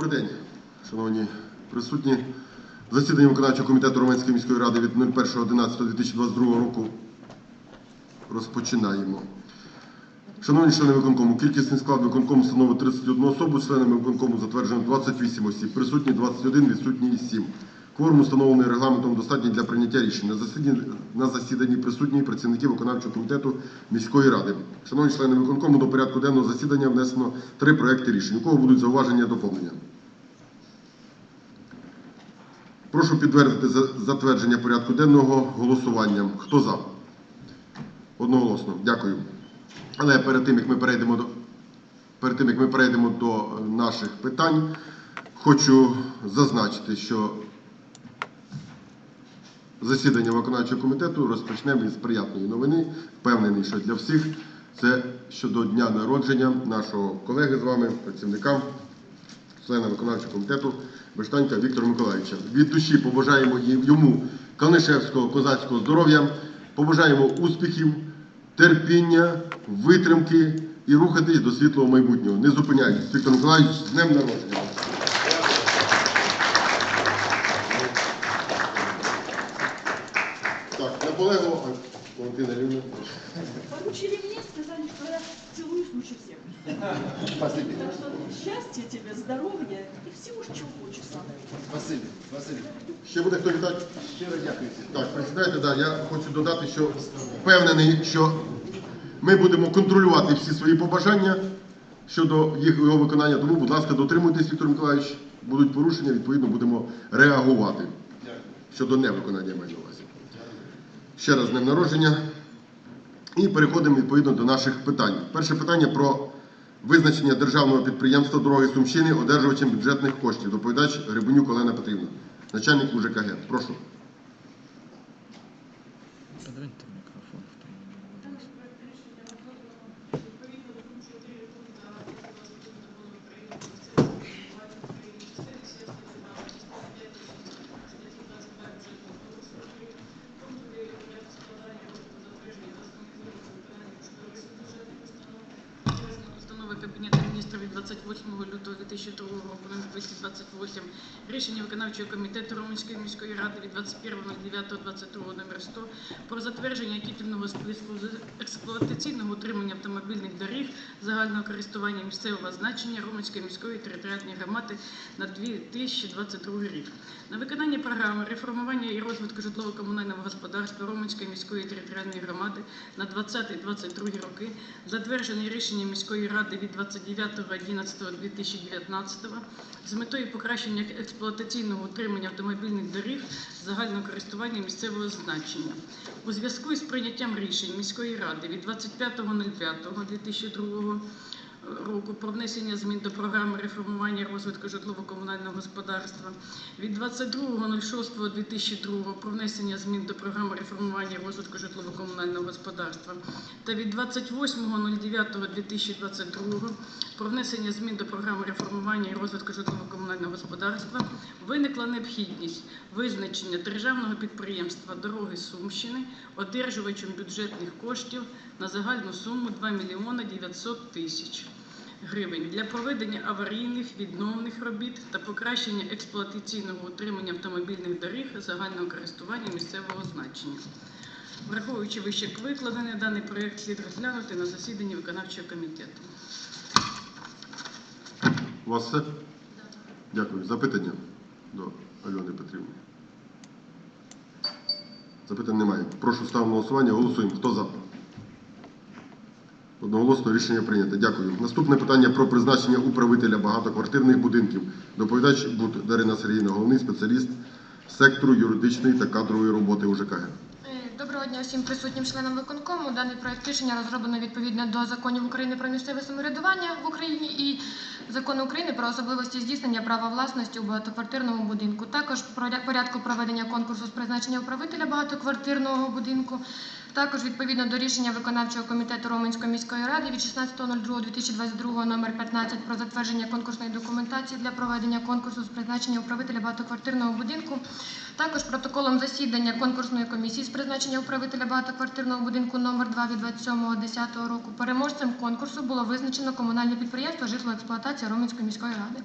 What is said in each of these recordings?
Добрий день, шановні присутні. Засідання виконавчого комітету Романської міської ради від 01.11.2022 року розпочинаємо. Шановні члени виконкому, кількісний склад виконкому становить 31 особу, членами виконкому затверджено 28 осіб, присутні 21, відсутні 7. Кворум установлений регламентом достатній для прийняття засіданні, на засіданні присутні працівники виконавчого комітету міської ради. Шановні члени виконкому, до порядку денного засідання внесено три проекти рішень. У кого будуть зауваження доповнення? Прошу підтвердити за- затвердження порядку денного голосуванням. Хто за? Одноголосно. Дякую. Але перед тим, як ми перейдемо до, перед тим, як ми перейдемо до е, наших питань, хочу зазначити, що засідання виконавчого комітету розпочнемо із приятної новини. Впевнений, що для всіх це щодо дня народження нашого колеги з вами, працівника, члена виконавчого комітету Бештанька Віктора Миколаївича. Від душі побажаємо йому Канишевського козацького здоров'я, побажаємо успіхів, терпіння, витримки і рухатись до світлого майбутнього. Не зупиняйтесь. Віктор Миколаївич, з днем народження! Так, наполегло, а, Валентина Лівна. Поручили мне, сказали, что я целуюсь лучше всех. Спасибі. Так что счастья тебе, здоровья и всего, чего хочешь сам. Василь, Василь, Ще буде хто вітати? щиро дякую. Так, присідайте, да, я хочу додати, що впевнений, що ми будемо контролювати всі свої побажання щодо їх його виконання. Тому, будь ласка, дотримуйтесь, Віктор Миколаївич. Будуть порушення, відповідно, будемо реагувати щодо невиконання маю на увазі. Ще раз днем народження. І переходимо відповідно до наших питань. Перше питання про визначення державного підприємства дороги Сумщини одержувачем бюджетних коштів. Доповідач Грибенюк Олена Петрівна, начальник УЖКГ. Прошу. Міністрів від 28 лютого 2002 року номер 228, рішення виконавчого комітету Романської міської ради від 21.09.22 номер 100 про затвердження титульного списку з експлуатаційного утримання автомобільних доріг загального користування місцевого значення Романської міської територіальної громади на 2022 рік. На виконання програми реформування і розвитку житлово-комунального господарства Романської міської територіальної громади на 20-22 роки, затверджений рішенням міської ради від 29.11.2019 з метою покращення експлуатаційного утримання автомобільних доріг загального користування місцевого значення. У зв'язку із прийняттям рішень міської ради від 25.05.2002 року про внесення змін до програми реформування розвитку житлово-комунального господарства. Від 22.06.2002 про внесення змін до програми реформування розвитку житлово-комунального господарства. Та від 28.09.2022 про внесення змін до програми реформування і розвитку житлово-комунального господарства виникла необхідність визначення державного підприємства Дороги Сумщини одержувачем бюджетних коштів на загальну суму 2 мільйони 900 тисяч гривень для проведення аварійних відновних робіт та покращення експлуатаційного утримання автомобільних доріг загального користування місцевого значення. Враховуючи вище викладене, даний проєкт слід розглянути на засіданні виконавчого комітету. У вас все? Дякую. Запитання до Альони Петрівни. Запитань немає. Прошу ставимо голосування. Голосуємо. Хто за? Одноголосно рішення прийнято. Дякую. Наступне питання про призначення управителя багатоквартирних будинків. Доповідач Бут Дарина Сергійовна, головний спеціаліст сектору юридичної та кадрової роботи УЖКГ. Е, Доброго дня всім присутнім членам виконкому. Даний проект рішення розроблено відповідно до законів України про місцеве самоврядування в Україні і закону України про особливості здійснення права власності у багатоквартирному будинку. Також порядку проведення конкурсу з призначення управителя багатоквартирного будинку Також відповідно до рішення виконавчого комітету Роменської міської ради від 16.02.2022 номер 15 про затвердження конкурсної документації для проведення конкурсу з призначення управителя багатоквартирного будинку. Також протоколом засідання конкурсної комісії з призначення управителя багатоквартирного будинку номер 2 від 27.10 року переможцем конкурсу було визначено комунальне підприємство житлоексплуатація Роменської міської ради.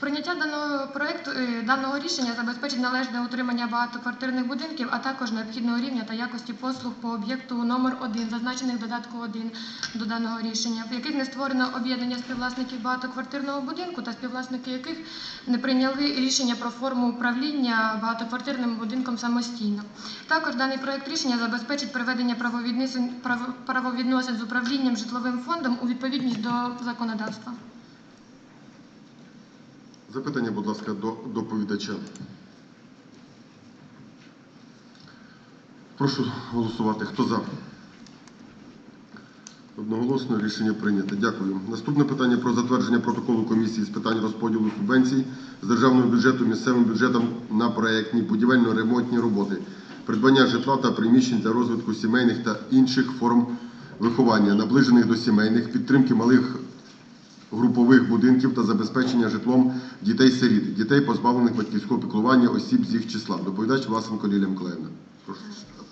Прийняття даного проекту е, даного рішення забезпечить належне утримання багатоквартирних будинків, а також необхідного рівня та якості послуг по об'єкту номер 1 зазначених додатку 1 до даного рішення, в яких не створено об'єднання співвласників багатоквартирного будинку та співвласники яких не прийняли рішення про форму управління багатоквартирним будинком самостійно. Також даний проект рішення забезпечить приведення правовідносин з управлінням житловим фондом у відповідність до законодавства. Запитання, будь ласка, до доповідача. Прошу голосувати. Хто за? Одноголосно рішення прийнято. Дякую. Наступне питання про затвердження протоколу комісії з питань розподілу субвенцій з державного бюджету місцевим бюджетом на проектні будівельно-ремонтні роботи, придбання житла та приміщень для розвитку сімейних та інших форм виховання, наближених до сімейних, підтримки малих групових будинків та забезпечення житлом дітей-сиріт, дітей, позбавлених батьківського піклування, осіб з їх числа. Доповідач Власенко Лілія Миколаївна. Прошу.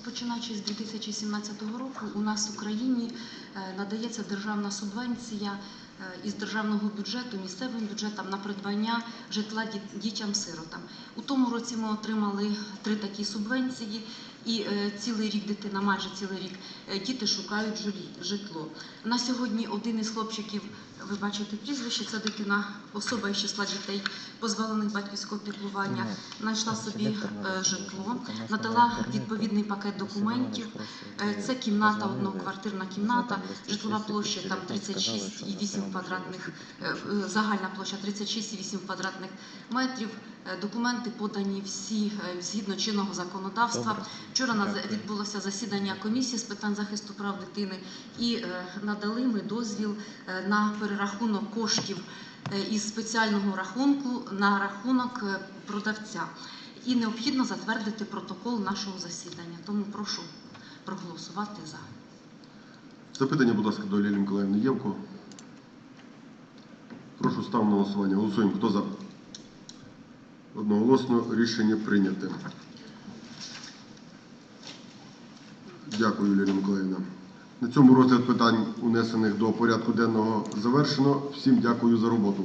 Починаючи з 2017 року, у нас в Україні е, надається державна субвенція е, із державного бюджету місцевим бюджетам на придбання житла діт- дітям-сиротам. У тому році ми отримали три такі субвенції, і е, цілий рік дитина, майже цілий рік, е, діти шукають житло. На сьогодні один із хлопчиків, ви бачите прізвище, це дитина, особа із числа дітей, позбавлених батьківського піклування, знайшла собі е, житло, надала відповідний пакет документів. Це кімната, одноквартирна кімната, житлова площа там 36,8 квадратних, загальна площа 36,8 квадратних метрів. Документи подані всі згідно чинного законодавства. Вчора на- відбулося засідання комісії з питань захисту прав дитини і е, надали ми дозвіл е, на перерахунок коштів е, із спеціального рахунку на рахунок продавця. І необхідно затвердити протокол нашого засідання. Тому прошу проголосувати за. Запитання, будь ласка, до Лілії Миколаївни є в кого? Прошу ставимо на голосування. Голосуємо. Хто за? Одноголосно рішення прийняте. Дякую, Юлія Миколаївна. На цьому розгляд питань, унесених до порядку денного, завершено. Всім дякую за роботу.